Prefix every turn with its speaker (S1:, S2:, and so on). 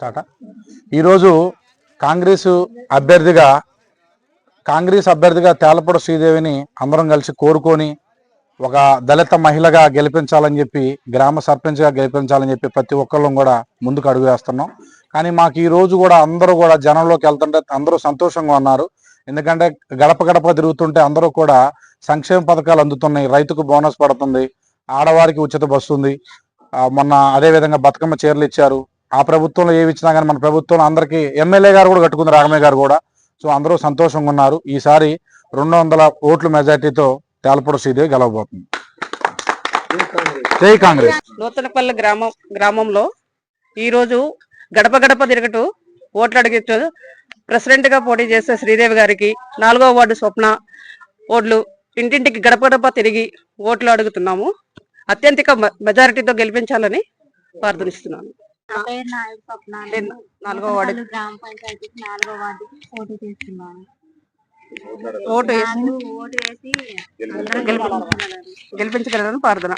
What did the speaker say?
S1: స్టార్టా ఈరోజు కాంగ్రెస్ అభ్యర్థిగా కాంగ్రెస్ అభ్యర్థిగా తేలపూడి శ్రీదేవిని అందరం కలిసి కోరుకొని ఒక దళిత మహిళగా గెలిపించాలని చెప్పి గ్రామ సర్పంచ్గా గెలిపించాలని చెప్పి ప్రతి ఒక్కళ్ళం కూడా ముందుకు అడుగు వేస్తున్నాం. కానీ మాకు ఈ రోజు కూడా అందరూ కూడా జనంలోకి వెళ్తుంటే అందరూ సంతోషంగా ఉన్నారు. ఎందుకంటే గడప గడప తిరుగుతుంటే అందరూ కూడా సంక్షేమ పథకాలు అందుతున్నాయి. రైతుకు బోనస్ పడుతుంది. ఆడవారికి ఉచిత బస్సు ఉంది. మొన్న అదే విధంగా బతుకమ్మ చీరలు ఇచ్చారు. ఆ ప్రభుత్వంలో ఏవి ఇచ్చినా కానీ మన ప్రభుత్వంలో అందరికీ ఎమ్మెల్యే గారు కూడా కట్టుకుంది రాఘమయ్య గారు కూడా. సో అందరూ సంతోషంగా ఉన్నారు. ఈసారి రెండు వందల ఓట్ల మెజార్టీతో తేలపూడి శ్రీదేవి గెలవబోతుంది. జై కాంగ్రెస్.
S2: నూతనపల్లి గ్రామం గ్రామంలో ఈరోజు గడప గడప తిరగటు ఓట్లు అడిగచ్చు ప్రెసిడెంట్గా పోటీ చేసే శ్రీదేవి గారికి నాలుగో వార్డు స్వప్న ఓట్లు ఇంటింటికి గడప గడప తిరిగి ఓట్లు అడుగుతున్నాము. అత్యంతిక మె- మెజారిటీతో గెలిపించాలని ప్రార్థనిస్తున్నాను. నాలుగో వార్డు
S3: గ్రామ పంచాయతీకి నాలుగో వార్డుకి పోటీ చేస్తున్నాను
S2: ఓటు వేసి
S3: ఓటు
S2: గెలిపించగలరని ప్రార్థన.